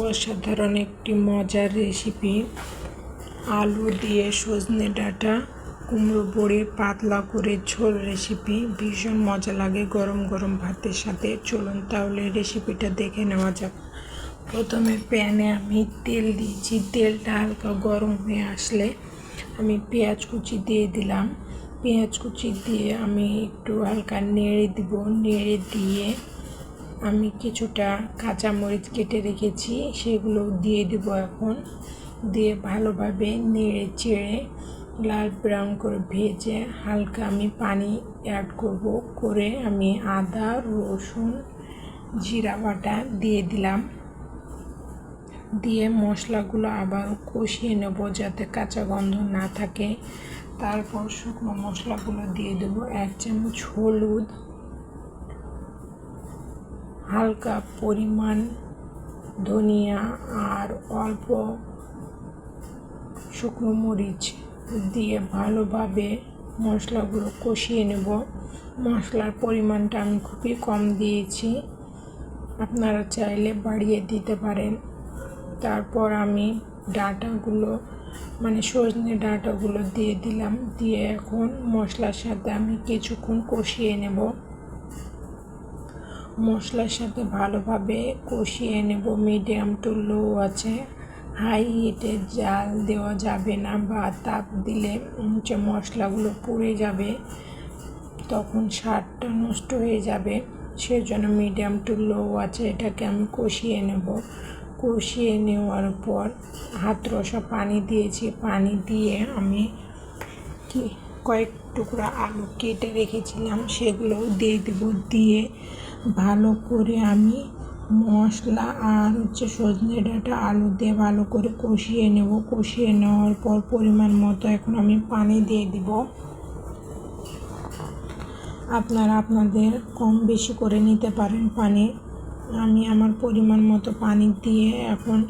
অসাধারণ একটি মজার রেসিপি আলু দিয়ে সজনে ডাঁটা, কুমড়ো বড়ি, পাতলা করে ঝোল রেসিপি ভীষণ মজা লাগে গরম গরম ভাতের সাথে। চলুন তাহলে রেসিপিটা দেখে নেওয়া যাক। প্রথমে প্যানে আমি তেল দিয়েছি। তেলটা হালকা গরম হয়ে আসলে আমি পেঁয়াজ কুচি দিয়ে দিলাম। পেঁয়াজ কুচি দিয়ে আমি একটু হালকা নেড়ে দিব। নেড়ে দিয়ে আমি কিছুটা কাঁচামরিচ কেটে রেখেছি, সেগুলো দিয়ে দেব এখন। দিয়ে ভালোভাবে নেড়ে চেড়ে লাল ব্রাউন করে ভেজে হালকা আমি পানি অ্যাড করব, করে আমি আদা, রসুন, জিরা বাটা দিয়ে দিলাম। দিয়ে মশলাগুলো আবার কষিয়ে নেব যাতে কাঁচা গন্ধ না থাকে। তারপর শুকনো মশলাগুলো দিয়ে দেবো, এক চামচ হলুদ হালকা পরিমাণ ধনিয়া আর অল্প শুকনো মরিচ দিয়ে ভালোভাবে মশলাগুলো কষিয়ে নেব। মশলার পরিমাণটা আমি খুবই কম দিয়েছি। আপনারা চাইলে বাড়িয়ে দিতে পারেন। তারপর আমি ডাঁটাগুলো মানে সজনে ডাঁটাগুলো দিয়ে দিলাম। দিয়ে এখন মশলার সাথে আমি কিছুক্ষণ কষিয়ে নেব। মশলার সাথে ভালোভাবে কষিয়ে নেব। মিডিয়াম টু লো আছে। হাই হিটে জাল দেওয়া যাবে না বা তাপ দিলে হচ্ছে মশলাগুলো পুড়ে যাবে, তখন স্বাদটা নষ্ট হয়ে যাবে। সেজন্য মিডিয়াম টু লো আছে, এটাকে আমি কষিয়ে নেব। কষিয়ে নেওয়ার পর হাত রসা পানি দিয়েছি। পানি দিয়ে আমি কি কয়েক টুকরা আলু কেটে রেখেছিলাম, সেগুলোও দিয়ে দেবো। দিয়ে ভালো করে আমি মশলা আর হচ্ছে সজনে ডাঁটা আলু দিয়ে ভালো করে কষিয়ে নেব। কষিয়ে নেওয়ার পর পরিমাণ মতো এখন আমি পানি দিয়ে দিব। আপনারা আপনাদের কম বেশি করে নিতে পারেন পানি। আমি আমার পরিমাণ মতো পানি দিয়ে এখন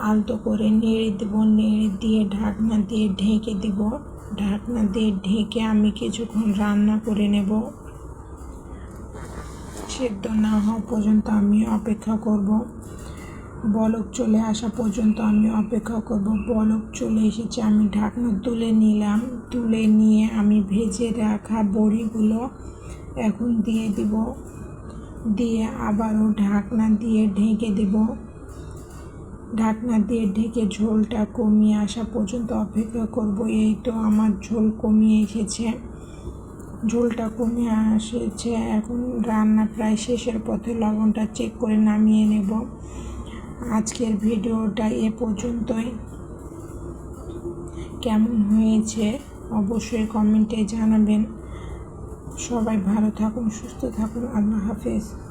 আলতো করে নেড়ে দেব, নেড়ে দিয়ে ঢাকনা দিয়ে ঢেকে দিব। ঢাকনা দিয়ে ঢেকে আমি কিছুক্ষণ রান্না করে নেব। সেদ্ধ না হওয়া পর্যন্ত আমি অপেক্ষা করব। বলক চলে আসা পর্যন্ত আমি অপেক্ষা করব। বলক চলে এসেছে, আমি ঢাকনা তুলে নিলাম, তুলে নিয়ে আমি ভেজে রাখা বড়িগুলো এখন দিয়ে দিব। দিয়ে আবারও ঢাকনা দিয়ে ঢেকে দেব। ঢাকনা দিয়ে ঢেকে ঝোলটা কমিয়ে আসা পর্যন্ত অপেক্ষা করব। এই তো আমার ঝোল কমিয়ে এসেছে। ঝোলটা কমে আসেছে। এখন রান্না প্রায় শেষের পথে লবণটা চেক করে নামিয়ে নেব। আজকের ভিডিওটা এ পর্যন্তই। কেমন হয়েছে অবশ্যই কমেন্টে জানাবেন। সবাই ভালো থাকুন, সুস্থ থাকুন। আল্লাহ হাফেজ।